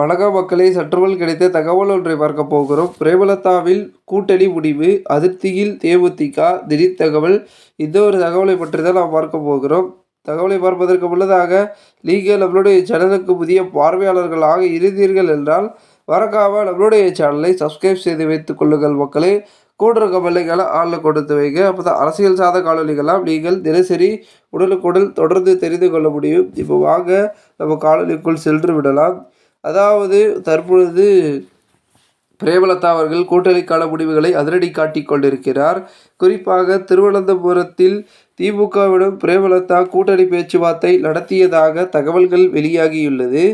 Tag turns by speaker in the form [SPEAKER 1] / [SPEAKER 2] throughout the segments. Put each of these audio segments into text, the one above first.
[SPEAKER 1] வணக்கம் மக்களே சற்றுவல் கிடைத்த தகவல் ஒன்றை பார்க்க போகிறோம். பிரேமலதாவில் கூட்டணி முடிவு அதிருப்தியில் தேமுதிக திடீர் தகவல். இந்த ஒரு தகவலை பற்றி தான் நாம் பார்க்க போகிறோம். தகவலை பார்ப்பதற்கு முன்னதாக நீங்கள் நம்மளுடைய சேனலுக்கு புதிய பார்வையாளர்களாக இருந்தீர்கள் என்றால் மறக்காமல் நம்மளுடைய சேனலை சப்ஸ்கிரைப் செய்து வைத்துக் கொள்ளுங்கள் மக்களே. கூட இருக்க பிள்ளைகளை ஆளில் கொடுத்து வைங்க. அப்போ தான் அரசியல் சாத காணொலிகளாம் நீங்கள் தினசரி உடலுக்குடல் தொடர்ந்து தெரிந்து கொள்ள முடியும். இப்போ வாங்க நம்ம காணொலிக்குள் சென்று விடலாம். அதாவது தற்பொழுது பிரேமலதா அவர்கள் கூட்டணிக்கான முடிவுகளை அதிரடி காட்டிக் கொண்டிருக்கிறார். குறிப்பாக திருவனந்தபுரத்தில் திமுகவிடம் பிரேமலதா கூட்டணி பேச்சுவார்த்தை நடத்தியதாக தகவல்கள் வெளியாகியுள்ளது.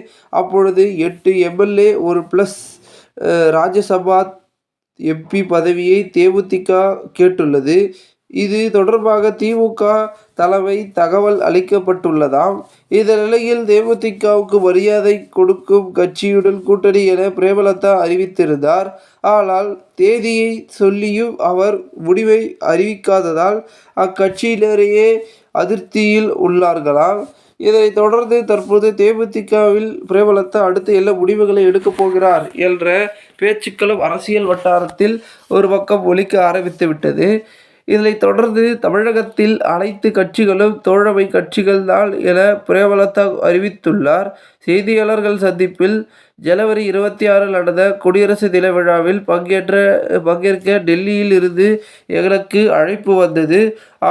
[SPEAKER 1] அப்பொழுது எட்டு எம்எல்ஏ ஒரு ப்ளஸ் ராஜ்யசபா எம்பி பதவியை தேமுதிக கேட்டுள்ளது. இது தொடர்பாக திமுக தலைமை தகவல் அளிக்கப்பட்டுள்ளதாம். இந்த நிலையில் தேமுதிகவுக்கு மரியாதை கொடுக்கும் கட்சியுடன் கூட்டணி என பிரேமலதா அறிவித்திருந்தார். ஆனால் தேதியை சொல்லியும் அவர் முடிவை அறிவிக்காததால் அக்கட்சியினரையே அதிருப்தியில் உள்ளார்களாம். இதனைத் தொடர்ந்து தற்போது தேமுதிகவில் பிரேமலதா அடுத்து எல்லா முடிவுகளை எடுக்கப் போகிறார் என்ற பேச்சுக்களும் அரசியல் வட்டாரத்தில் ஒரு பக்கம் ஒலிக்க ஆரம்பித்து விட்டது இதனைத் தொடர்ந்து தமிழகத்தில் அனைத்து கட்சிகளும் தோழமை கட்சிகள் தான் என பிரேமலதா அறிவித்துள்ளார். செய்தியாளர்கள் சந்திப்பில் ஜனவரி இருபத்தி ஆறில் நடந்த குடியரசு தின விழாவில் பங்கேற்ற பங்கேற்க டெல்லியில் இருந்து எங்களுக்கு அழைப்பு வந்தது.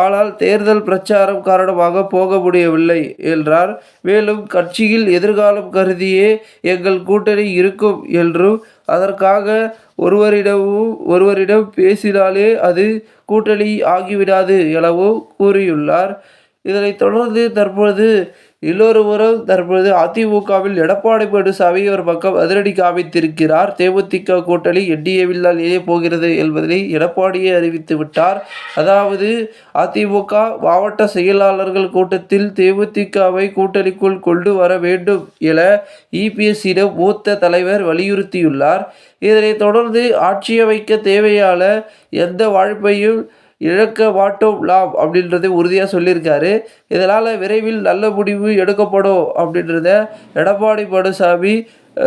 [SPEAKER 1] ஆனால் தேர்தல் பிரச்சாரம் காரணமாக போக முடியவில்லை என்றார். மேலும் கட்சியில் எதிர்காலம் கருதியே எங்கள் கூட்டணி இருக்கும் என்றும் அதற்காக ஒருவரிடமும் ஒருவரிடம் பேசினாலே அது கூட்டணி ஆகிவிடாது எனவும் கூறியுள்ளார். இதனைத் தொடர்ந்து தற்பொழுது எல்லோருவரும் தற்பொழுது அதிமுகவில் எடப்பாடி பழனிசாமி ஒரு பக்கம் அதிரடி காமித்திருக்கிறார். தேமுதிக கூட்டணி என்டிஏவில் தான் இணைய போகிறது என்பதை எடப்பாடியே அறிவித்து விட்டார். அதாவது அதிமுக மாவட்ட செயலாளர்கள் கூட்டத்தில் தேமுதிகவை கூட்டணிக்குள் கொண்டு வர வேண்டும் என இபிஎஸ்சியிடம் மூத்த தலைவர் வலியுறுத்தியுள்ளார். இதனைத் தொடர்ந்து ஆட்சியமைக்க தேவையான எந்த வாழ்ப்பையும் இழக்க மாட்டோம் நாம் அப்படின்றதை உறுதியாக சொல்லியிருக்காரு. இதனால் விரைவில் நல்ல முடிவு எடுக்கப்படும் அப்படின்றத எடப்பாடி பழனிசாமி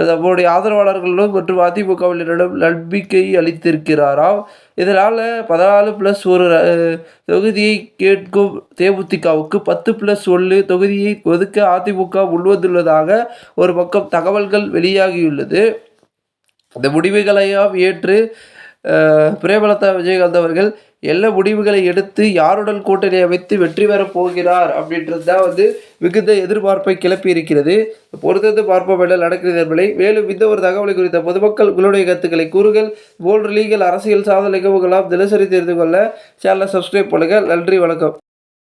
[SPEAKER 1] நம்முடைய ஆதரவாளர்களும் மற்றும் அதிமுகவினரிடம் நம்பிக்கை அளித்திருக்கிறாராம். இதனால் பதினாலு ப்ளஸ் ஒரு தொகுதியை கேட்கும் தேமுதிகவுக்கு பத்து ப்ளஸ் ஒன்று தொகுதியை ஒதுக்க அதிமுக முன்வந்துள்ளதாக ஒரு பக்கம் தகவல்கள் வெளியாகியுள்ளது. இந்த முடிவுகளையும் ஏற்று பிரேமலதா விஜயகாந்த் அவர்கள் எல்லா முடிவுகளை எடுத்து யாருடன் கூட்டணி அமைத்து வெற்றி பெறப் போகிறார் அப்படின்றது தான் வந்து மிகுந்த எதிர்பார்ப்பை கிளப்பி இருக்கிறது. பொறுத்தது பார்ப்போம் என நடக்கிறது என்பதை. மேலும் இந்த ஒரு தகவலை குறித்த பொதுமக்கள் உங்களுடைய கருத்துக்களை கூறுகள் போன்ற லீகல் அரசியல் சாதனை நிகழ்வுகளாம் தினசரி தெரிந்து கொள்ள சேனலை சப்ஸ்கிரைப் பண்ணுங்கள் நன்றி வணக்கம்.